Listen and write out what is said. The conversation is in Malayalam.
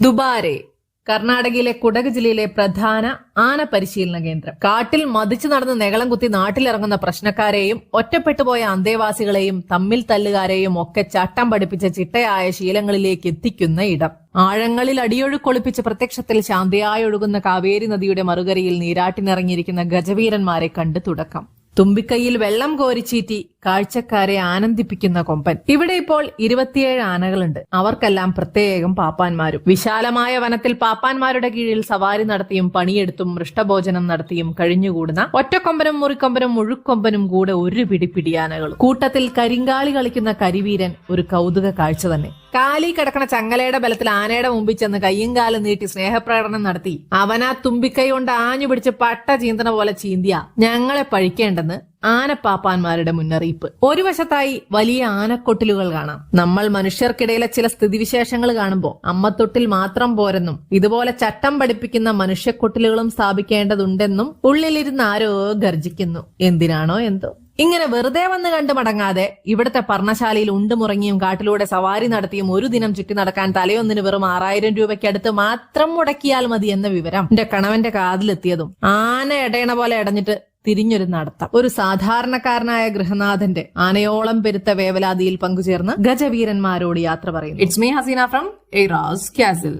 ദുബാരെ കർണാടകയിലെ കുടക് ജില്ലയിലെ പ്രധാന ആന പരിശീലന കേന്ദ്രം. കാട്ടിൽ മതിച്ചു നടന്ന് നെകളം കുത്തി നാട്ടിലിറങ്ങുന്ന പ്രശ്നക്കാരെയും ഒറ്റപ്പെട്ടുപോയ അന്തേവാസികളെയും തമ്മിൽ തല്ലുകാരെയും ഒക്കെ ചട്ടം പഠിപ്പിച്ച ചിട്ടയായ ശീലങ്ങളിലേക്ക് എത്തിക്കുന്ന ഇടം. ആഴങ്ങളിൽ അടിയൊഴുക്കൊളിപ്പിച്ച് പ്രത്യക്ഷത്തിൽ ശാന്തിയായി ഒഴുകുന്ന കാവേരി നദിയുടെ മറുകരയിൽ നീരാട്ടിനിറങ്ങിയിരിക്കുന്ന ഗജവീരന്മാരെ കണ്ട് തുടക്കം. തുമ്പിക്കൈയിൽ വെള്ളം കോരിച്ചീറ്റി കാഴ്ചക്കാരെ ആനന്ദിപ്പിക്കുന്ന കൊമ്പൻ. ഇവിടെ ഇപ്പോൾ ഇരുപത്തിയേഴ് ആനകളുണ്ട്. അവർക്കെല്ലാം പ്രത്യേകം പാപ്പാന്മാരും. വിശാലമായ വനത്തിൽ പാപ്പാന്മാരുടെ കീഴിൽ സവാരി നടത്തിയും പണിയെടുത്തും മൃഷ്ടഭോജനം നടത്തിയും കഴിഞ്ഞുകൂടുന്ന ഒറ്റക്കൊമ്പനും മുറിക്കൊമ്പനും മുഴുക്കൊമ്പനും കൂടെ ഒരു പിടി പിടിയാനകളും. കൂട്ടത്തിൽ കരിങ്കാളി കളിക്കുന്ന കരിവീരൻ ഒരു കൗതുക കാഴ്ച തന്നെ. കാലി കിടക്കണ ചങ്ങലയുടെ ബലത്തിൽ ആനയുടെ മുമ്പിൽ ചെന്ന് കയ്യും കാലും നീട്ടി സ്നേഹപ്രകടനം നടത്തി. അവനാ തുമ്പിക്കൈ കൊണ്ട് ആഞ്ഞു പിടിച്ച് പട്ട ചീന്തണ പോലെ ചീന്തിയ ഞങ്ങളെ പഴിക്കേണ്ടെന്ന് ആനപ്പാപ്പാന്മാരുടെ മുന്നറിയിപ്പ്. ഒരു വശത്തായി വലിയ ആനക്കൊട്ടിലുകൾ കാണാം. നമ്മൾ മനുഷ്യർക്കിടയിലെ ചില സ്ഥിതിവിശേഷങ്ങൾ കാണുമ്പോൾ അമ്മത്തൊട്ടിൽ മാത്രം പോരെന്നും ഇതുപോലെ ചട്ടം പഠിപ്പിക്കുന്ന മനുഷ്യക്കൊട്ടിലുകളും സ്ഥാപിക്കേണ്ടതുണ്ടെന്നും ഉള്ളിലിരുന്ന് ആരോ ഗർജിക്കുന്നു. എന്തിനാണോ എന്തോ? ഇങ്ങനെ വെറുതെ വന്ന് കണ്ടു മടങ്ങാതെ ഇവിടുത്തെ പർണശാലയിൽ ഉണ്ടുമുറങ്ങിയും കാട്ടിലൂടെ സവാരി നടത്തിയും ഒരു ദിനം ചുറ്റി നടക്കാൻ തലയൊന്നിന് വെറും ആറായിരം രൂപയ്ക്ക് അടുത്ത് മാത്രം മുടക്കിയാൽ മതി എന്ന വിവരം എന്റെ കണവന്റെ കാതിലെത്തിയതും ആന എടയണ പോലെ എടഞ്ഞിട്ട് തിരിഞ്ഞൊരു നടത്തം. ഒരു സാധാരണക്കാരനായ ഗൃഹനാഥന്റെ ആനയോളം പെരുത്ത വേവലാതിയിൽ പങ്കുചേർന്ന് ഗജവീരന്മാരോട് യാത്ര പറയുന്നു. It's me Haseena from Era's castle